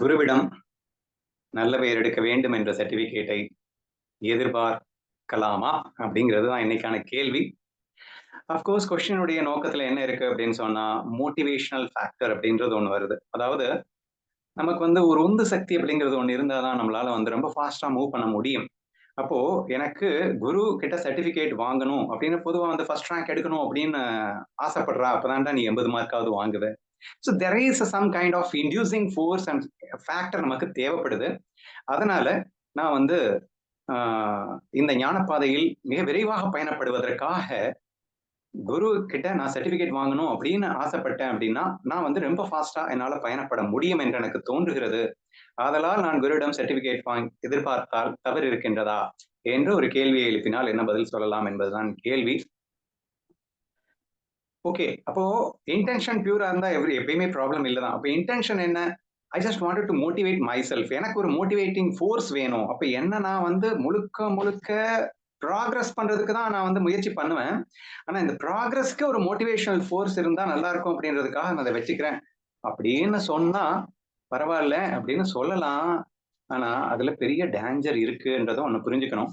குருவிடம் நல்ல பெயர் எடுக்க வேண்டும் என்ற சர்டிபிகேட்டை எதிர்பார்க்கலாமா? அப்படிங்கிறது தான் இன்னைக்கான கேள்வி. அஃப்கோர்ஸ் கொஸ்டினுடைய நோக்கத்துல என்ன இருக்கு அப்படின்னு சொன்னா மோட்டிவேஷனல் ஃபேக்டர் அப்படின்றது ஒன்று வருது. அதாவது நமக்கு வந்து ஒரு உந்து சக்தி அப்படிங்கிறது ஒண்ணு இருந்தாதான் நம்மளால வந்து ரொம்ப ஃபாஸ்டா மூவ் பண்ண முடியும். அப்போ எனக்கு குரு கிட்ட சர்டிபிகேட் வாங்கணும் அப்படின்னு பொதுவா வந்து ஃபர்ஸ்ட் ரேங்க் எடுக்கணும் அப்படின்னு ஆசைப்படுறா அப்பதான்டா நீ எண்பது மார்க்காவது வாங்குவேன் so there is some kind of inducing force and factor நமக்கு தேவைப்படுது. அதனால நான் வந்து இந்த ஞானப்பாதையில் மிக விரைவாக பயணப்படுவதற்காக குரு கிட்ட நான் சர்டிபிகேட் வாங்கணும் அப்படின்னு ஆசைப்பட்டேன் அப்படின்னா நான் வந்து ரொம்ப ஃபாஸ்டா என்னால பயணப்பட முடியும் என்று எனக்கு தோன்றுகிறது. ஆதலால் நான் குருவிடம் சர்டிபிகேட் வாங்கி எதிர்பார்த்தால் தவறு இருக்கின்றதா? என்று ஒரு கேள்வியை எழுப்பினால் என்ன பதில் சொல்லலாம் என்பதுதான் கேள்வி. ஓகே அப்போ இன்டென்ஷன் பியூரா இருந்தா எவ்ரி எப்பயுமே ப்ராப்ளம் இல்லைதான். அப்போ இன்டென்ஷன் என்ன? I just wanted to motivate myself எனக்கு ஒரு மோட்டிவேட்டிங் ஃபோர்ஸ் வேணும். அப்போ என்ன நான் வந்து முழுக்க முழுக்க ப்ராக்ரஸ் பண்றதுக்கு தான் நான் வந்து முயற்சி பண்ணுவேன். ஆனா இந்த ப்ராக்ரஸ்க்கு ஒரு மோட்டிவேஷனல் ஃபோர்ஸ் இருந்தா நல்லா இருக்கும் அப்படின்றதுக்காக நான் அதை வச்சுக்கிறேன். அப்படின்னு சொன்னா பரவாயில்ல அப்படின்னு சொல்லலாம். ஆனா அதுல பெரிய டேஞ்சர் இருக்குன்றதும் ஒன்று புரிஞ்சுக்கணும்.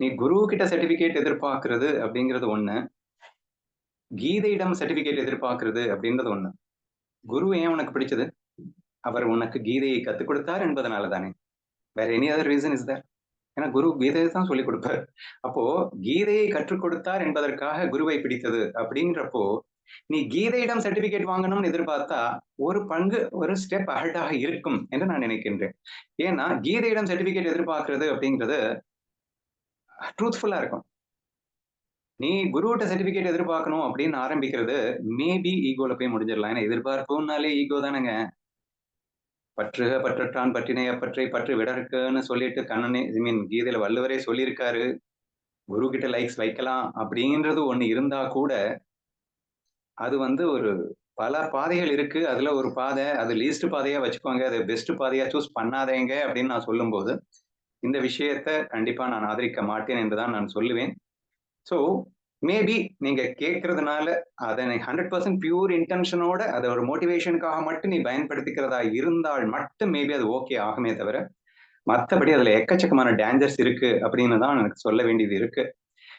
நீ குரு கிட்ட சர்டிபிகேட் எதிர்பார்க்கறது அப்படிங்கிறது ஒண்ணு. கீதையிடம் சர்டிபிகேட் எதிர்பார்க்கறது அப்படின்றது ஒண்ணு. குரு ஏன் உனக்கு பிடிச்சது? அவர் உனக்கு கீதையை கத்துக் கொடுத்தார் என்பதனால தானே வேற any other reason is there ஏன்னா குரு கீதையை தான் சொல்லிக் கொடுப்பார். அப்போ கீதையை கற்றுக் கொடுத்தார் என்பதற்காக குருவை பிடித்தது அப்படின்றப்போ நீ கீதையிடம் சர்டிபிகேட் வாங்கணும்னு எதிர்பார்த்தா ஒரு பங்கு ஒரு ஸ்டெப் அஹட்டாக இருக்கும் என்று நான் நினைக்கின்றேன். ஏன்னா கீதையிடம் சர்டிபிகேட் எதிர்பார்க்கறது அப்படிங்கிறது ட்ரூத்ஃபுல்லா இருக்கும். நீ குருவிட்ட சர்டிபிகேட் எதிர்பார்க்கணும் அப்படின்னு ஆரம்பிக்கிறது மேபி ஈகோல போய் முடிஞ்சிடலாம். ஏன்னா எதிர்பார்ப்புனாலே ஈகோ தானேங்க. பற்றுக பற்றற்றான் பற்றினைய பற்றை பற்று விடற்குன்னு சொல்லிட்டு கண்ணனே ஐ மீன் கீதையில வள்ளுவரே சொல்லியிருக்காரு. குரு கிட்ட லைக்ஸ் வைக்கலாம் அப்படின்றது ஒண்ணு இருந்தா கூட அது வந்து ஒரு பல பாதைகள் இருக்கு. அதுல ஒரு பாதை அது லீஸ்ட் பாதையா வச்சுக்கோங்க. அது பெஸ்ட் பாதையா சூஸ் பண்ணாதேங்க அப்படின்னு நான் சொல்லும்போது இந்த விஷயத்த கண்டிப்பா நான் ஆதரிக்க மாட்டேன் என்றுதான் நான் சொல்லுவேன். ஸோ மேபி நீங்க கேட்கறதுனால அதை ஹண்ட்ரட் பர்சன்ட் பியூர் இன்டென்ஷனோட அதை ஒரு மோட்டிவேஷனுக்காக மட்டும் நீ பயன்படுத்திக்கிறதா இருந்தால் மட்டும் மேபி அது ஓகே ஆகுமே தவிர மற்றபடி அதுல எக்கச்சக்கமான டேஞ்சர்ஸ் இருக்கு அப்படின்னு தான் எனக்கு சொல்ல வேண்டியது இருக்கு.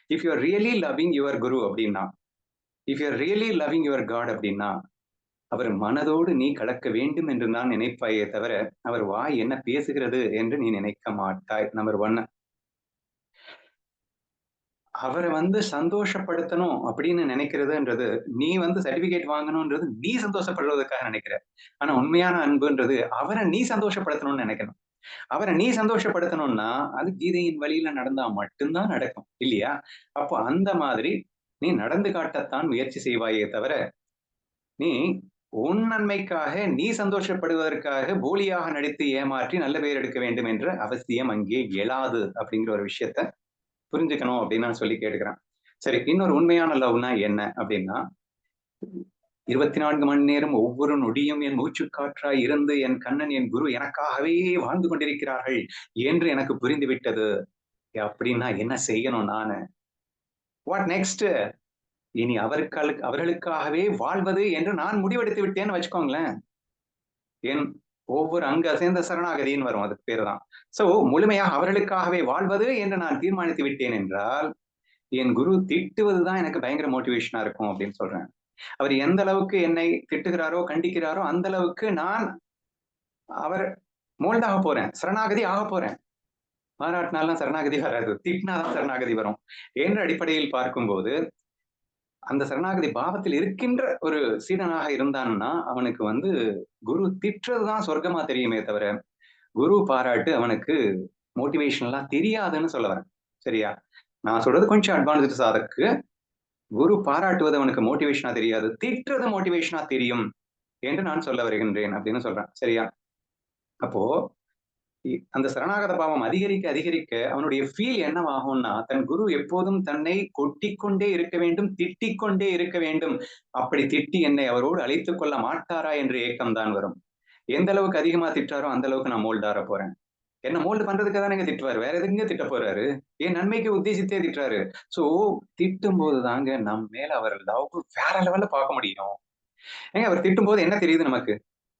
If you are really loving your guru அப்படின்னா if you are really loving your god அப்படின்னா அவர் மனதோடு நீ கலக்க வேண்டும் என்று நான் நினைப்பாயே தவிர அவர் வாய் என்ன பேசுகிறது என்று நீ நினைக்க மாட்டாய் நம்பர் ஒன்னு அவரை வந்து சந்தோஷப்படுத்தணும் அப்படின்னு நினைக்கிறதுன்றது நீ வந்து சர்டிபிகேட் வாங்கணும்ன்றது நீ சந்தோஷப்படுறதுக்காக நினைக்கிற. ஆனா உண்மையான அன்புன்றது அவரை நீ சந்தோஷப்படுத்தணும்னு நினைக்கணும். அவரை நீ சந்தோஷப்படுத்தணும்னா அது கீதையின் வழியில நடந்தா மட்டும்தான் நடக்கும் இல்லையா? அப்போ அந்த மாதிரி நீ நடந்து காட்டத்தான் முயற்சி செய்வாயே தவிர நீ உன் நன்மைக்காக நீ சந்தோஷப்படுவதற்காக போலியாக நடித்து ஏமாற்றி நல்ல பெயர் எடுக்க வேண்டும் என்ற அவசியம் அங்கே எழாது அப்படிங்கிற ஒரு விஷயத்த புரிஞ்சுக்கணும் அப்படின்னு நான் சொல்லி கேட்டுக்கிறேன். சரி இன்னொரு உண்மையான லவ்னா என்ன அப்படின்னா இருபத்தி நான்கு மணி நேரம் ஒவ்வொரு நொடியும் என் மூச்சு காற்றாய் இருந்து என் கண்ணன் என் குரு எனக்காகவே வாழ்ந்து கொண்டிருக்கிறார்கள் என்று எனக்கு புரிந்து விட்டது அப்படின்னா என்ன செய்யணும் நானு? வாட் நெக்ஸ்ட் இனி அவர்களுக்கு அவர்களுக்காகவே வாழ்வது என்று நான் முடிவெடுத்து விட்டேன்னு வச்சுக்கோங்களேன். என் ஒவ்வொரு அங்கு அசைந்த சரணாகதின்னு வரும் அதுக்கு பேர் தான் சோ முழுமையாக அவர்களுக்காகவே வாழ்வது என்று நான் தீர்மானித்து விட்டேன் என்றால் என் குரு திட்டுவதுதான் எனக்கு பயங்கர மோட்டிவேஷனா இருக்கும் அப்படின்னு சொல்றேன். அவர் எந்த அளவுக்கு என்னை திட்டுகிறாரோ கண்டிக்கிறாரோ அந்த அளவுக்கு நான் அவர் மோல்டாக போறேன் சரணாகதி ஆக போறேன். பாராட்டினாலாம் சரணாகதி வராது திட்டினாதான் சரணாகதி வரும். என்ற அடிப்படையில் பார்க்கும்போது அந்த சரணாகதி பாவத்தில் இருக்கின்ற ஒரு சீடனாக இருந்தான்னா அவனுக்கு வந்து குரு திட்டுறதுதான் சொர்க்கமா தெரியுமே தவிர குரு பாராட்டு அவனுக்கு மோட்டிவேஷன்லாம் தெரியாதுன்னு சொல்ல வரேன். சரியா? நான் சொல்றது கொஞ்சம் அட்வான்ஸ்டு சாதக்கு. குரு பாராட்டுவது அவனுக்கு மோட்டிவேஷனா தெரியாது. திட்டுறது மோட்டிவேஷனா தெரியும் என்று நான் சொல்ல வருகின்றேன் அப்படின்னு சொல்றேன். சரியா? அப்போ அந்த சரணாகத பாவம் அதிகரிக்க அதிகரிக்க அவனுடைய ஃபீல் என்னவாகும்னா தன் குரு எப்போதும் தன்னை கொட்டிக்கொண்டே இருக்க வேண்டும் திட்டிக்கொண்டே இருக்க வேண்டும். அப்படி திட்டி என்னை அவரோடு அழைத்துக் கொள்ள மாட்டாரா என்ற ஏக்கம் தான் வரும். எந்த அளவுக்கு அதிகமா திட்டாரோ அந்த அளவுக்கு நான் மோல்டார போறேன். என்ன மோல்டு பண்றதுக்கு தான் திட்டுவாரு? வேற எதுங்க திட்ட போறாரு? என் நன்மைக்கு உத்தேசித்தே திட்டுறாரு? சோ திட்டும் போது தாங்க நம் மேல அவர் லவ் வேற லெவல்ல பார்க்க முடியும். ஏங்க அவர் திட்டும் போது என்ன தெரியுது நமக்கு?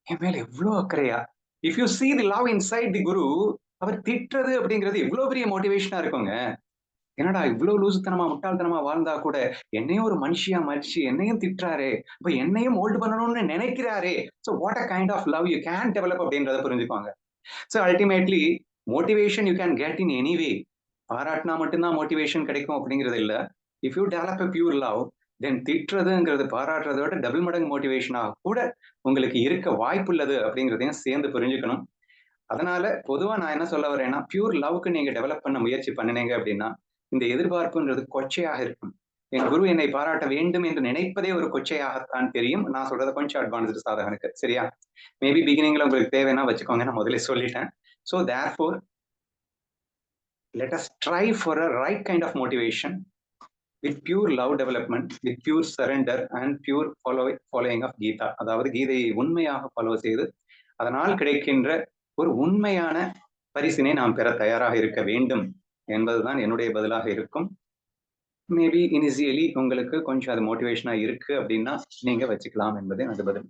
என் மேல எவ்வளவு அக்கறையா? If you see the love inside the guru அவர் திட்டுறது அப்படிங்கிறது எவ்வளவு பெரிய மோட்டிவேஷனா இருக்குங்க என்னடா இவ்வளவு லூசுத்தனமா முட்டாள்தனமா வாழ்ந்தா கூட என்னையும் ஒரு மனுஷியா மதிச்சு என்னையும் திட்டுறாரே இப்ப என்னையும் மோல்டு பண்ணணும்னு நினைக்கிறாரே. So what a kind of love you can develop அப்படின்றத புரிஞ்சுப்பாங்க so ultimately motivation you can get in any way பாராட்டினா மட்டும்தான் மோட்டிவேஷன் கிடைக்கும் அப்படிங்கிறது இல்ல. If you develop a pure love then திட்டுறதுங்கிறது பாராட்டுறதை விட டபுள் மடங்கு மோட்டிவேஷனாக கூட உங்களுக்கு இருக்க வாய்ப்புள்ளது அப்படிங்கிறதையும் சேர்ந்து புரிஞ்சுக்கணும். அதனால பொதுவா நான் என்ன சொல்ல வரேன்னா பியூர் லவ்க்கு நீங்க டெவலப் பண்ண முயற்சி பண்ணினீங்க அப்படின்னா இந்த எதிர்பார்ப்புன்றது கொச்சையாக இருக்கும். என் குரு என்னை பாராட்ட வேண்டும் என்று நினைப்பதே ஒரு கொச்சையாகத்தான் தெரியும். நான் சொல்றத கொஞ்சம் அட்வான்ஸ்டு சாதகனுக்கு சரியா? மேபி பிகினிங்ல உங்களுக்கு தேவைன்னா வச்சுக்கோங்க. நான் முதல்ல சொல்லிட்டேன். So therefore let us try for a right kind of motivation with pure love development with pure surrender and pure follow following of Gita அதாவது கீதையை உண்மையாக ஃபாலோ செய்து அதனால் கிடைக்கின்ற ஒரு உண்மையான பரிசினை நாம் பெற தயாராக இருக்க வேண்டும் என்பதுதான் என்னுடைய பதிலாக இருக்கும். மேபி இனிஷியலி உங்களுக்கு கொஞ்சம் அது மோட்டிவேஷனா இருக்கு அப்படின்னா நீங்க வச்சுக்கலாம் என்பதே அது பதில்.